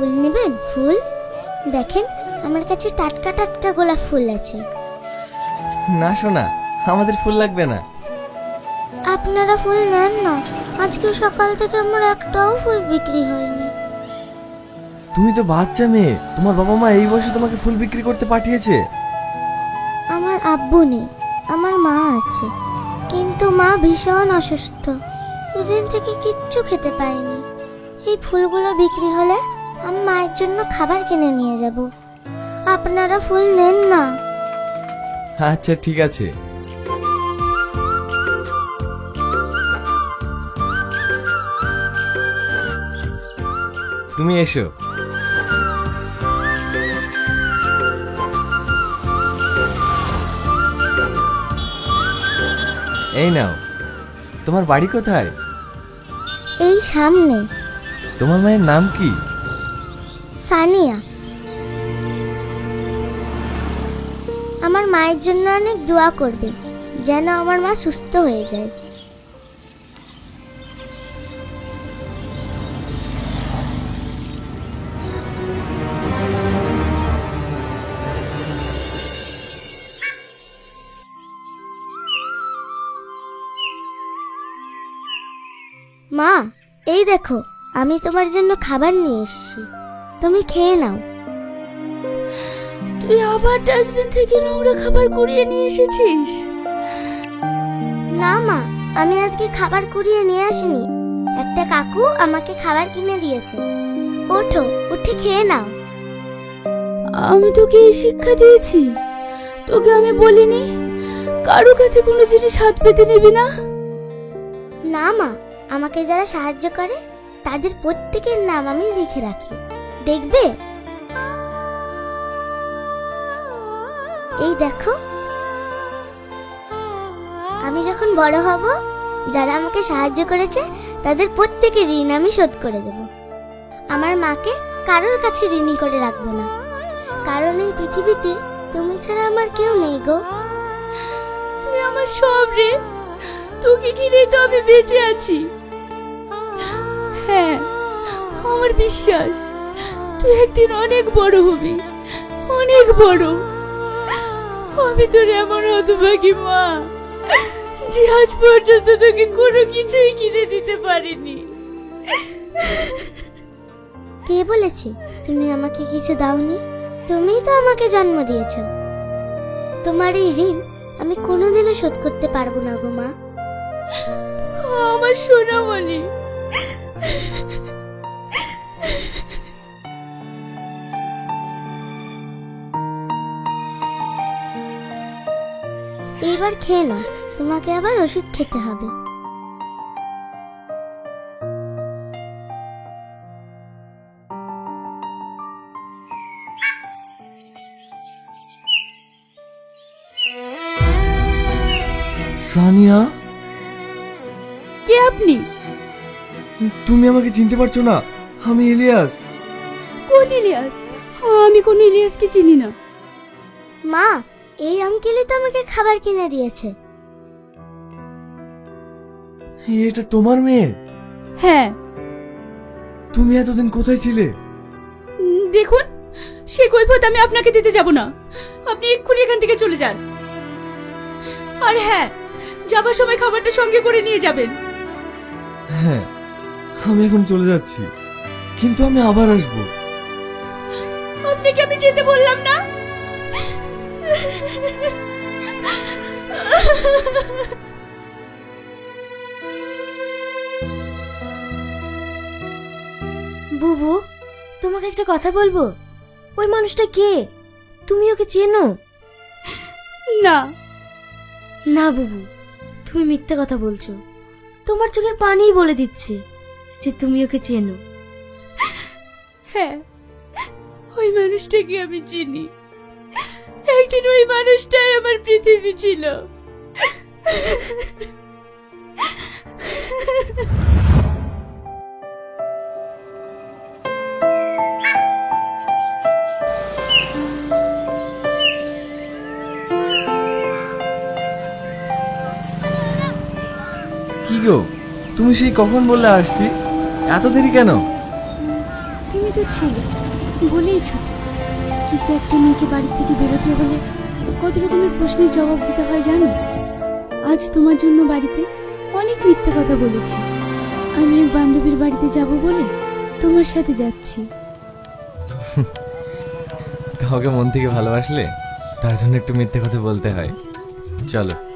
ফুল নেবেন? ফুল? দেখেন আমার কাছে টাটকা টাটকা গোলাপ ফুল আছে। না শোনা আমাদের ফুল লাগবে না। আপনারা ফুল নেন না। আজকে সকাল থেকে আমার একটাও ফুল বিক্রি হয়নি। তুমি তো বাচ্চা মেয়ে তোমার বাবা মা এই বয়সে তোমাকে ফুল বিক্রি করতে পাঠিয়েছে। আমার আব্বু নেই আমার মা আছে। কিন্তু মা ভীষণ অসুস্থ। দুদিন থেকে কিচ্ছু খেতে পায়নি এই ফুলগুলো বিক্রি হলে আমি মায়ের জন্য খাবার কিনে নিয়ে যাব। আপনারা ফুল নেন না। আচ্ছা ঠিক আছে। তুমি এসো। এই নাও। তোমার বাড়ি কোথায়? এই সামনে। তোমার মায়ের নাম কি? সানিয়া। আমার মায়ের জন্য অনেক দোয়া করবে, যেন আমার মা সুস্থ হয়ে যায়। মা, এই দেখো, আমি তোমার জন্য খাবার নিয়ে এসেছি। তুমি খেয়ে নাও। তুই আবার ডাস্টবিন থেকে নোংরা খাবার কুড়িয়ে নিয়ে এসেছিস? না মা আমি আজকে খাবার কুড়িয়ে নিয়ে আসিনি। একটা কাকু আমাকে খাবার কিনে দিয়েছে। ওঠো উঠে খেয়ে নাও। আমি তোকে এই শিক্ষা দিয়েছি। তোকে আমি বলিনি কারও কাছে কোনো জিনিস হাত পেতে নিবি না। না মা আমাকে যারা সাহায্য করে তাদের প্রত্যেকের নাম আমি লিখে রাখি। দেখবে? এই দেখো। আমি যখন বড় হব, যারা আমাকে সাহায্য করেছে, তাদের প্রত্যেকের ঋণ আমি শোধ করে দেব। আমার মাকে কারোর কাছে ঋণী করে রাখব না। কারণ এই পৃথিবীতে তুমি ছাড়া আমার কেউ নেই গো। তুই আমার সব রে। তোকে ঘিরেই তো আমি বেঁচে আছি। হ্যাঁ আমার বিশ্বাস। তুই একদিন অনেক বড় হবি অনেক বড়। আমি তোর এমন হতভাগী মা যে আজ পর্যন্ত তোকে কোনো কিছুই কিনে দিতে পারিনি। কে বলেছে তুমি আমাকে কিছু দাওনি? তুমিই তো আমাকে জন্ম দিয়েছ। তোমার এই ঋণ আমি কোনোদিনও শোধ করতে পারব না গো মা। আমার সোনামণি। এইবার খেয়ে নাও তোমাকে আবার ওষুধ খেতে হবে। সানিয়া? কে আপনি? তুমি আমাকে চিনতে পারছ না আমি ইলিয়াস। কোন ইলিয়াস? আমি কোন ইলিয়াসকে চিনি না। মা এই আঙ্কেলই তো আমাকে খাবার কিনে দিয়েছে। এটা তোমার মেয়ে? হ্যাঁ। তুমি এতদিন কোথায় ছিলে? দেখুন সে কৈফত আমি আপনাকে দিতে যাব না। আপনি এক্ষুনি এখান থেকে চলে যান। আর হ্যাঁ যাবার সময় খাবারটা সঙ্গে করে নিয়ে যাবেন। হ্যাঁ আমি এখন চলে যাচ্ছি। কিন্তু আমি আবার আসব। আপনাকে আমি যেতে বললাম না? বুবু তোমাকে একটা কথা বলব? ওই মানুষটা কে? তুমি ওকে চেনো? না। না বুবু তুমি মিথ্যে কথা বলছো। তোমার চোখের পানিই বলে দিচ্ছে যে তুমি ওকে চেনো। হ্যাঁ ওই মানুষটাকে আমি চিনি। একদিন ওই মানুষটাই আমার পৃথিবী ছিল। কি গো? তুমি সেই কখন বললে আসছি? এত দেরি কেন? তুমি তুমি তো ছিলে বলেই ছুটি। কিন্তু একটা মেয়েকে বাড়ি থেকে বেরোতে হলে কত রকমের প্রশ্নের জবাব দিতে হয় জানো? আজ তোমার জন্য বাড়িতে অনেক মিথ্যে কথা বলেছি। আমি এক বান্ধবীর বাড়িতে যাব বলে তোমার সাথে যাচ্ছি। কাউকে মন থেকে ভালোবাসলে তার জন্য একটু মিথ্যে কথা বলতে হয়। চলো।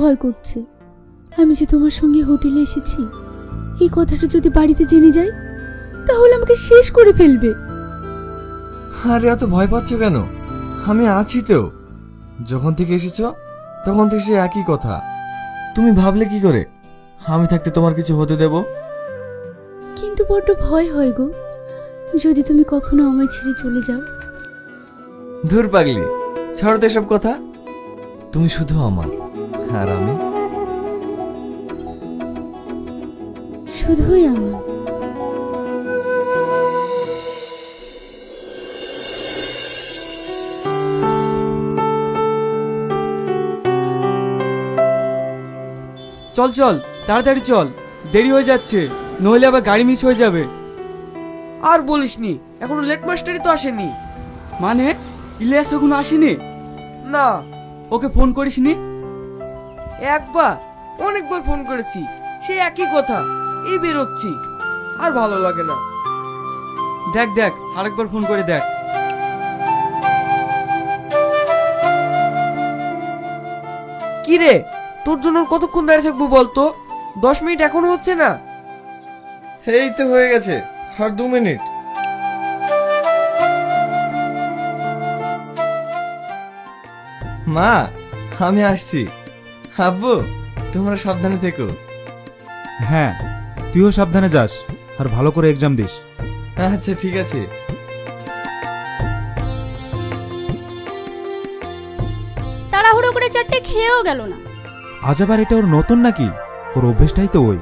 ভয় করছে। আমি যে তোমার সঙ্গে হোটেলে এসেছি এই কথাটা যদি বাড়িতে জেনে যায় তাহলে আমাকে শেষ করে ফেলবে। আরে এত ভয় পাচ্ছ কেন? আমি আছি তো। যখন থেকে এসেছ তখন থেকে সে একই কথা। তুমি ভাবলে কি করে? আমি থাকতে তোমার কিছু হতে দেব? কিন্তু বড্ড ভয় হয় গো। যদি তুমি কখনো আমায় ছেড়ে চলে যাও। ধুর পাগলি ছাড়ো তো এসব কথা। তুমি শুধু আমার। আর আমি শুধুই আমার। চল চল তাড়াতাড়ি চল। দেরি হয়ে যাচ্ছে নইলে আবার গাড়ি মিস হয়ে যাবে। আর বলিসনি এখনও লেট মাস্টারই তো আসেনি। মানে ইলিয়াস এখনও আসেনি? না। ওকে ফোন করিসনি? একবার অনেকবার ফোন করেছি সেই একই কথা এই বেরোচ্ছি আর ভালো লাগে না। দেখ দেখ আরেকবার ফোন করে দেখ। কি রে তোর জন্য কতক্ষণ দাঁড়িয়ে থাকব বলতো? দশ মিনিট এখনও হচ্ছে না? এই তো হয়ে গেছে আর দু মিনিট। মা আমি আসছি। আব্বু তোমরা সাবধানে থেকো। হ্যাঁ তুইও সাবধানে যাস আর ভালো করে এক্সাম দিস। আচ্ছা ঠিক আছে। তাড়াহুড়ো করে চারটে খেয়েও গেল না। আজ আবার এটা ওর নতুন নাকি? ওর অভ্যেসটাই তো ওই।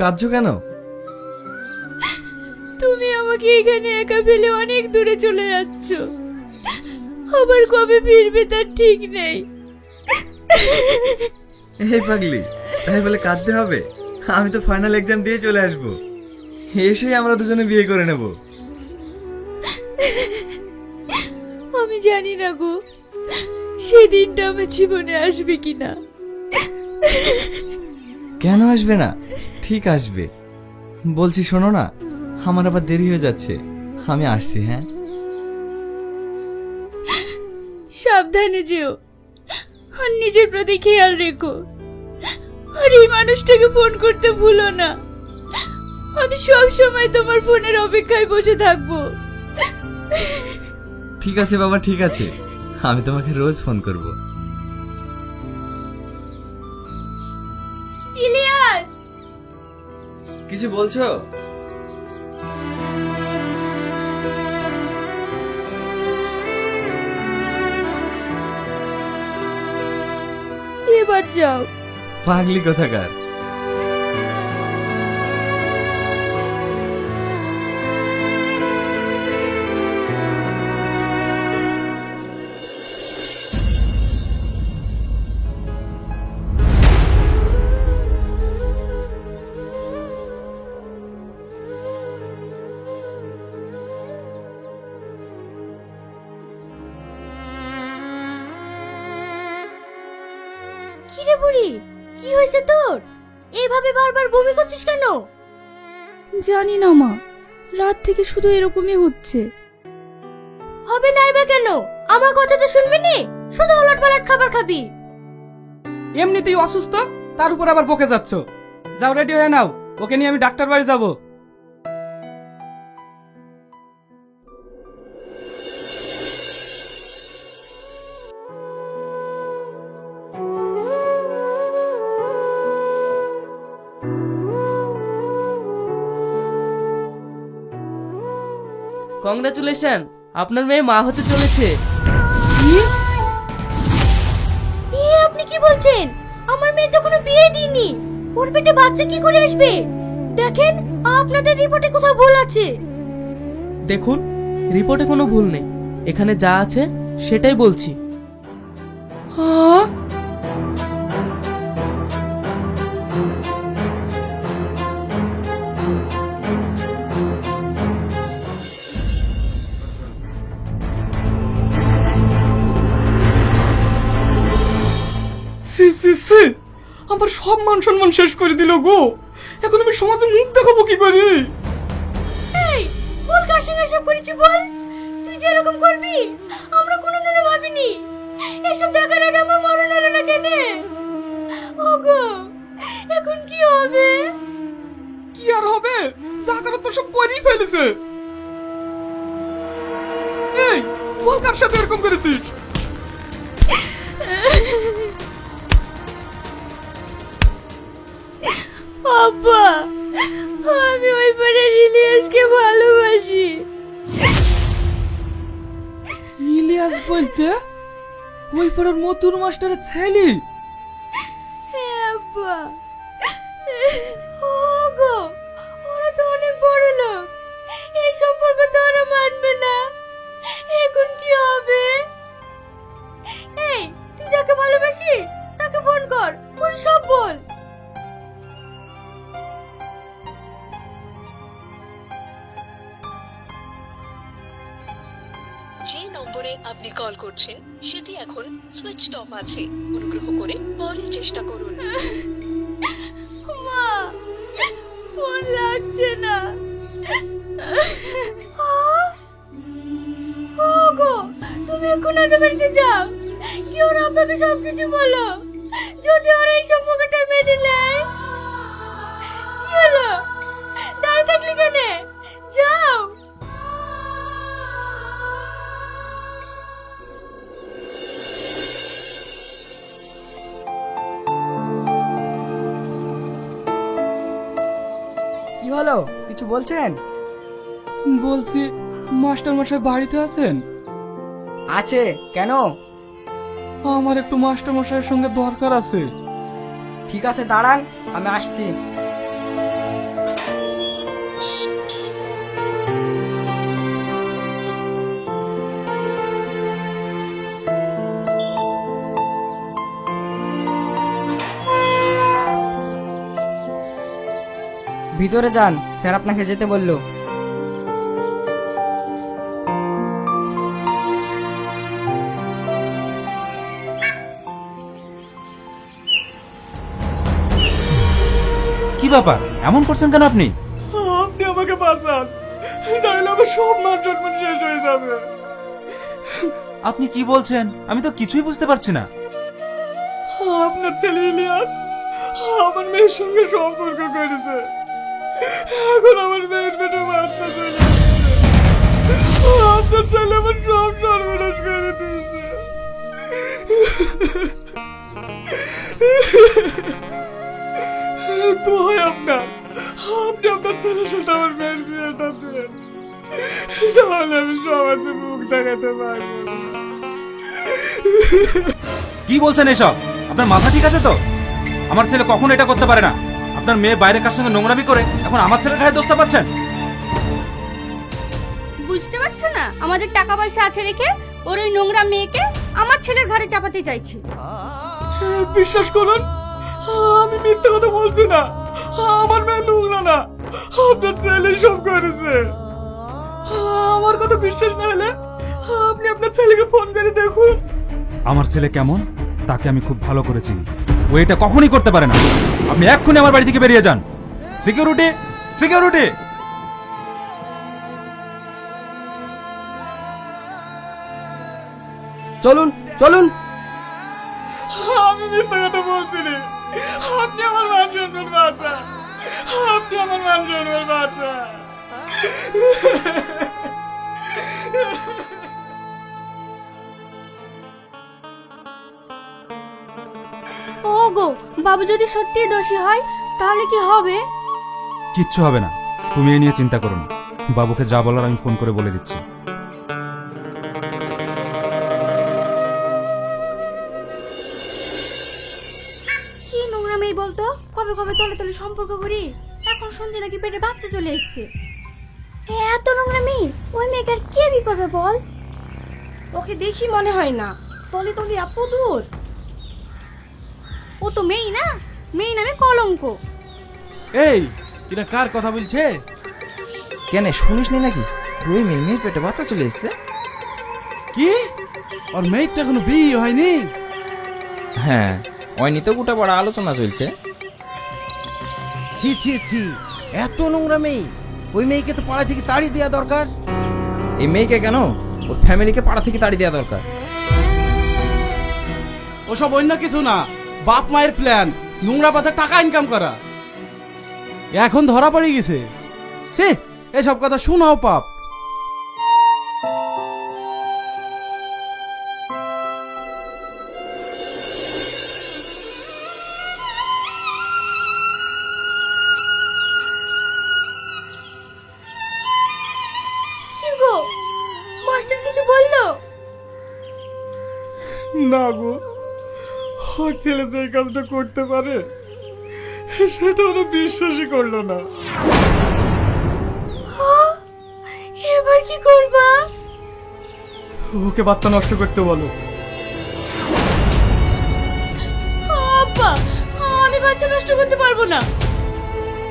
কাঁদছো কেন? তুমি আমাকে এখানে একা ফেলে অনেক দূরে চলে যাচ্ছ। আবার কবে ফিরবে তার ঠিক নেই। এই পাগলি তাই বলে কাঁদতে হবে? আমি তো ফাইনাল এক্সাম দিয়ে চলে আসব। এসেই আমরা দুজনে বিয়ে করে নেব। আমি জানি না গো সেই দিনটা আমার জীবনে আসবে কিনা। কেন আসবে না? ঠিক আসবে। বলছি শোনো না আমার আবার দেরি হয়ে যাচ্ছে। আমি আসছি হ্যাঁ? সাবধানে যেও। আর নিজের প্রতি খেয়াল রেখো। আর এই মানুষটাকে ফোন করতে ভুলো না। আমি সব সময় তোমার ফোনের অপেক্ষায় বসে থাকব। ঠিক আছে বাবা ঠিক আছে। আমি তোমাকে রোজ ফোন করব। কিছু বলছো? এবার যাও। পাগলি কোথাকার? কি রে বুড়ি কি হয়েছে তোর? এইভাবে বারবার বমি করছিস কেন? জানি না মা। রাত থেকে শুধু এরকমই হচ্ছে। হবে নাই বা কেন? আমার কথা তো শুনবি নি? শুধু ওলট পালট খাবার খাবি। এমনিতেই অসুস্থ তার উপর আবার বকে যাচ্ছ। যাও রেডি হয়ে নাও। ওকে নিয়ে আমি ডাক্তার বাড়ি যাব। কংগ্রাচুলেশন আপনার মেয়ে মা হতে চলেছে। এ আপনি কি বলছেন? আমার মেয়ে তো কোনো বিয়ে দিইনি ওর পেটে বাচ্চা কি করে আসবে? দেখেন আপনাদের রিপোর্টে কোথাও ভুল আছে। দেখুন রিপোর্টে কোনো ভুল নেই। এখানে যা আছে সেটাই বলছি। সব মান সম্মান শেষ করে দিল গো। এখন আমি সমাজে মুখ দেখাবো কি করে? এই বল কার সঙ্গে এসব করেছি বল? তুই যে এরকম করবি আমরা কোনোদিনও ভাবিনি। এসব দেখার আগে আমার মরণ হলো না কেন? ওগো এখন কি হবে? কি আর হবে? যা করার তো সব করেই ফেলেছে। এই বল কার সাথে এরকম করেছিস? আব্বা আমি ওই পাড়ার ইলিয়াসকে ভালোবাসি। ইলিয়াস বলতে? ওই পাড়ার মতুর মাস্টারের ছেলে? হ্যাঁ আব্বা। ওগো ওরা তো অনেক বড় লোক। এই সম্পর্ক তো ওরা মানবে না। এখন কি হবে? এই তুই যাকে ভালোবাসিস তাকে ফোন কর ফোন সব বল। যে নম্বরে আপনি কল করছেন, সেটি এখন সুইচ অফ আছে। অনুগ্রহ করে পরে চেষ্টা করুন। মা, ফোন লাগছে না। ওগো, তুমি এখন ওদের বাড়িতে যাও। কি ওরা আপনাকে সব কিছু বলো? যদি ওরা এই সম্পর্কটা মেনে নেয়, কি হলো? দাঁড়িয়ে থাকলি কেন? হলো কিছু বলছেন? বলছি মাস্টার মশাই বাড়িতে আছেন? আছে কেন? আমার একটু মাস্টার মশাইয়ের সঙ্গে দরকার আছে। ঠিক আছে দাঁড়ান আমি আসছি। ভিতরে যান স্যার আপনাকে যেতে বলল। কি ব্যাপার? এমন করছেন কেন আপনি? আপনি আমাকে বাঁচান। তাহলে আমার সব মান সম্মান শেষ হয়ে যাবে। আপনি কি বলছেন? আমি তো কিছুই বুঝতে পারছি না। আপনার ছেলে ইলিয়াস আমার মেয়ের সঙ্গে সম্পর্ক করেছে। এখন আমার মেয়ের পেটে বাচ্চা চলে। আপনার ছেলে আমার সব সর্বনাশ করে দিয়েছে। আপনার। আপনি আপনার ছেলের সাথে আমার মেয়ের বিয়েটা দেন। তাহলে আমি মুখ দেখাতে পারব। কি বলছেন এসব? আপনার মাথা ঠিক আছে তো? আমার ছেলে কখনো এটা করতে পারে না। আপনার মেয়ে বাইরে কার সঙ্গে নোংরামি করে? এখন আমার ছেলের ঘাড়ে দোষটা পাচ্ছেন? বুঝতে পারছ না? আমাদের টাকা পয়সা আছে রেখে ওর ওই নোংরা মেয়েকে আমার ছেলের ঘরে চাপাতে চাইছে। বিশ্বাস করুন আমি মিথ্যে কথা বলছি না। আমার মেয়ে নোংরা না। আপনার ছেলে সব করেছে। আমার কথা বিশ্বাস না হলে আপনি আপনার ছেলেকে ফোন করে দেখুন। আমার ছেলে কেমন? তাকে আমি খুব ভালো করে চিনি। ও এটা কখনই করতে পারে না। আপনি এক্ষুনি আমার বাড়ি থেকে বেরিয়ে যান। Security security! চলুন চলুন! আমি মিথ্যে কথা বলছি না আপনি আমার মান সম্মান আপনি আমার মান সম্মান গো বাবু যদি সত্যি দোষী হয় তাহলে কি হবে? কিচ্ছু হবে না। তুমি এ নিয়ে চিন্তা করো না। বাবুকে যা বলার আমি ফোন করে বলে দিচ্ছি। কি নোংরা মেয়ে বলতো? কবে কবে তলে তলে সম্পর্ক করি। এখন শুনছি নাকি পেটে বাচ্চা চলে এসছে। এ এত নোংরা মেয়ে ওই মেয়েটার কে বি করবে বল? ওকে দেখি মনে হয় না। তলে তলে আপু দূর। ও তো মেয়ে না মেয়ে নামে কলঙ্ক। এই এটা কার কথা বলছে? কেন শুনিস নি নাকি? রুই মিল মেয়ের পেটে বাচ্চা চলে এসছে। কি? আর মেয়ের তো এখনও বিয়ে হয়নি? হ্যাঁ ওই নিতে গোটা বড় আলোচনা চলছে। ছি ছি ছি এত নোংরা মেয়ে। ওই মেয়েকে তো পাড়া থেকে তাড়ি দেওয়া দরকার। এই মেয়েকে কেন? ওর ফ্যামিলিকে পাড়া থেকে তাড়ি দেওয়া দরকার। ওসব অন্য কিছু না। বাপ মায়ের প্ল্যান নোংরা পাতা টাকা ইনকাম করা। এখন ধরা পড়ে গেছে। সে এসব কথা শোনাও পাপ। গো? মাস্টার কিছু বলল? না গো ওর ছেলে যে এই কাজটা করতে পারে সেটা ওরা বিশ্বাসই করল না। এবার কি করবা? ওকে বাচ্চা নষ্ট করতে বলো। আব্বা আমি বাচ্চা নষ্ট করতে পারব না।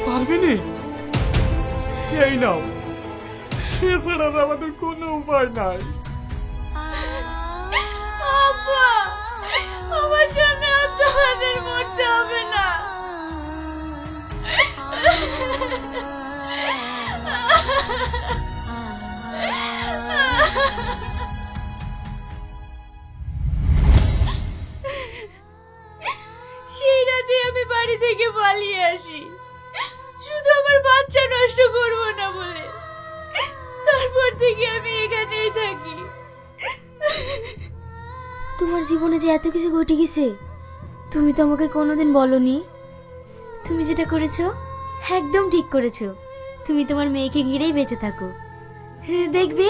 পারবে নি? এই নাও। এছাড়া আর আমাদের কোনো উপায় নাই। কিছু ঘটে গেছে। তুমি তো আমাকে কোনোদিন বলনি। তুমি যেটা করেছ একদম ঠিক করেছ। তুমি তোমার মেয়েকে ঘিরেই বেঁচে থাকো। হ্যাঁ, দেখবে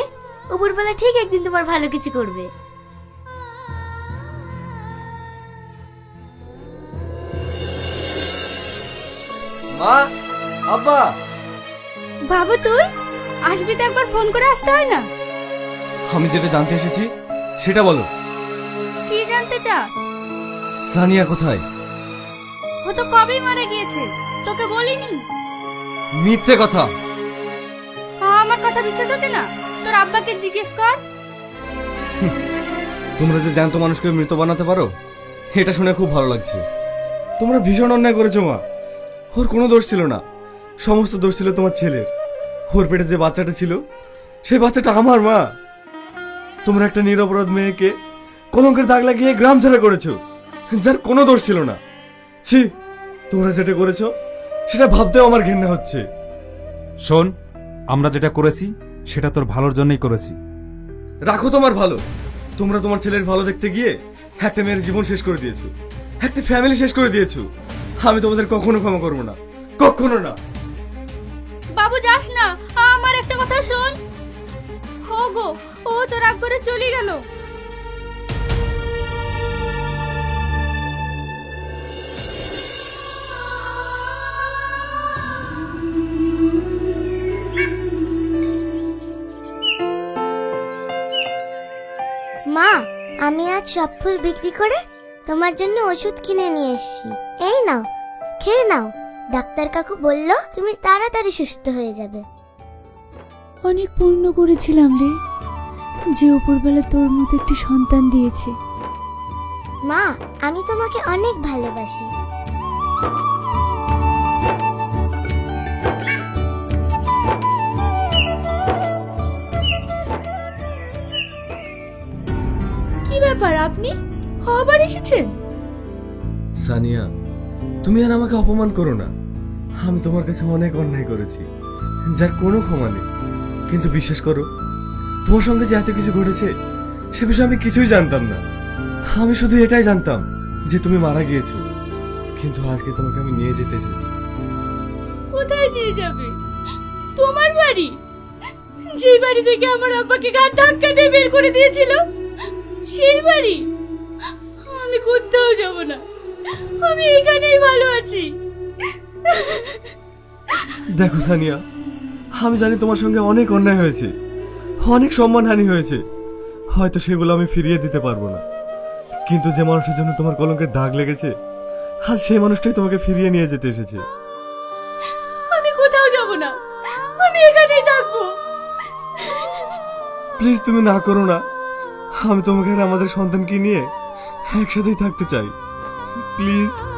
উপরবেলা ঠিক একদিন তোমার ভালো কিছু করবে। মা আব্বা। বাবু তুই? আসবি তো একবার ফোন করে আসতে হয় না? আমি যেটা জানতে এসেছি সেটা বলো। জানতে চাস? সানিয়া কোথায়? ও তো কবেই মারা গিয়েছে তোকে বলিনি? মিথ্যে কথা। আমার কথা বিশ্বাস হচ্ছে না? তোর আব্বাকে জিজ্ঞেস কর। তোমরা যে জ্যান্ত মানুষকে মৃত বানাতে পারো এটা শুনে খুব ভালো লাগছে। তোমরা ভীষণ অন্যায় করেছ মা। ওর কোনো দোষ ছিল না। সমস্ত দোষ ছিল তোমার ছেলের। ওর পেটে যে বাচ্চাটা ছিল সেই বাচ্চাটা আমার মা। তোমরা একটা নিরপরাধ মেয়েকে কলঙ্কের দাগ লাগিয়ে গ্রাম ছেড়ে করেছ। যার কোনো দোষ ছিল না। ছি তোমরা যেটা করেছ সেটা ভাবতেও আমার ঘেন্না হচ্ছে। শোন আমরা যেটা করেছি সেটা তোর ভালোর জন্যই করেছি। রাখো তোমার ভালো। তোমরা তোমার ছেলের ভালো দেখতে গিয়ে একটা মেয়ের জীবন শেষ করে দিয়েছ। একটা ফ্যামিলি শেষ করে দিয়েছ। আমি তোমাদের কখনো ক্ষমা করব না। কখনো না। বাবু যাস না। আমার একটা কথা শোন। হো গো ও তো রাগ করে চলে গেল। আমি আজ সব ফুল বিক্রি করে তোমার জন্য ওষুধ কিনে নিয়ে এসেছি। এই নাও খেয়ে নাও। ডাক্তার কাকু বলল তুমি তাড়াতাড়ি সুস্থ হয়ে যাবে। অনেক পূর্ণ করেছিলাম রে যে উপরবেলা তোর মতো একটি সন্তান দিয়েছে। মা আমি তোমাকে অনেক ভালোবাসি। ব্যাপার আপনি? আবার এসেছেন? সানিয়া তুমি আর আমাকে অপমান করো না। আমি তোমার কাছে অনেক অন্যায় করেছি যার কোনো ক্ষমা নেই। কিন্তু বিশ্বাস করো তোমার সঙ্গে যে এত কিছু ঘটেছে সে বিষয়ে আমি কিছুই জানতাম না। আমি শুধু এটাই জানতাম যে তুমি মারা গিয়েছো কিন্তু আজকে তোমাকে আমি নিয়ে যেতে এসেছি। কোথায় নিয়ে যাবে? তোমার বাড়ি? যে বাড়ি থেকে আমার আব্বাকে ঘাট ধাক্কা দিয়ে বের করে দিয়েছিল? সেই বাড়ি? আমি কোথাও যাব না। আমি এখানেই ভালো আছি। দেখো সানিয়া আমি জানি তোমার সঙ্গে অনেক অন্যায় হয়েছে অনেক সম্মানহানি হয়েছে। হয়তো সেগুলো আমি ফিরিয়ে দিতে পারব না। কিন্তু যে মানুষের জন্য তোমার কলঙ্কের দাগ লেগেছে আজ সেই মানুষটাই তোমাকে ফিরিয়ে নিয়ে যেতে এসেছে। আমি কোথাও যাব না। আমি এখানেই থাকব। প্লিজ তুমি না করো না। আমি তোমাকে আর আমাদের সন্তানকে নিয়ে একসাথেই থাকতে চাই। প্লিজ।